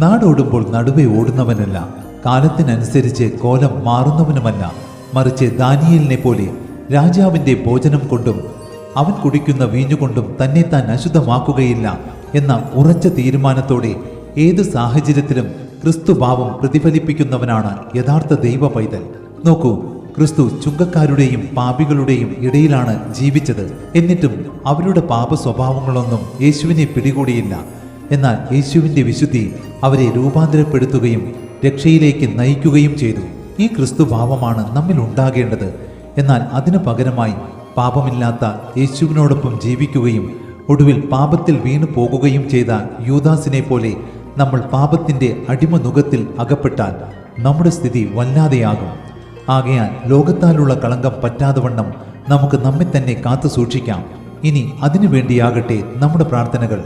നാടോടുമ്പോൾ നടുവെ ഓടുന്നവനല്ല. കാലത്തിനനുസരിച്ച് കോലം മാറുന്നവനുമല്ല. മറിച്ച് ദാനിയലിനെ പോലെ രാജാവിന്റെ ഭോജനം കൊണ്ടും അവൻ കുടിക്കുന്ന വീഞ്ഞുകൊണ്ടും തന്നെ താൻ അശുദ്ധമാക്കുകയില്ല എന്ന ഉറച്ച തീരുമാനത്തോടെ ഏത് സാഹചര്യത്തിലും ക്രിസ്തുഭാവം പ്രതിഫലിപ്പിക്കുന്നവനാണ് യഥാർത്ഥ ദൈവ പൈതൽ നോക്കൂ ക്രിസ്തു ചുങ്കക്കാരുടെയും പാപികളുടെയും ഇടയിലാണ് ജീവിച്ചത്. എന്നിട്ടും അവരുടെ പാപ സ്വഭാവങ്ങളൊന്നും യേശുവിനെ പിടികൂടിയില്ല. എന്നാൽ യേശുവിന്റെ വിശുദ്ധി അവരെ രൂപാന്തരപ്പെടുത്തുകയും രക്ഷയിലേക്ക് നയിക്കുകയും ചെയ്തു. ഈ ക്രിസ്തുഭാവമാണ് നമ്മിൽ ഉണ്ടാകേണ്ടത്. എന്നാൽ അതിനു പകരമായി പാപമില്ലാത്ത യേശുവിനോടൊപ്പം ജീവിക്കുകയും ഒടുവിൽ പാപത്തിൽ വീണു പോകുകയും ചെയ്ത യൂദാസിനെ പോലെ നമ്മൾ പാപത്തിന്റെ അടിമനുഖത്തിൽ അകപ്പെട്ടാൽ നമ്മുടെ സ്ഥിതി വല്ലാതെയാകും. ആകയാൽ ലോകത്താലുള്ള കളങ്കം പറ്റാതെ വണ്ണം നമുക്ക് നമ്മെ തന്നെ കാത്തു സൂക്ഷിക്കാം ഇനി അതിനു വേണ്ടിയാകട്ടെ നമ്മുടെ പ്രാർത്ഥനകൾ.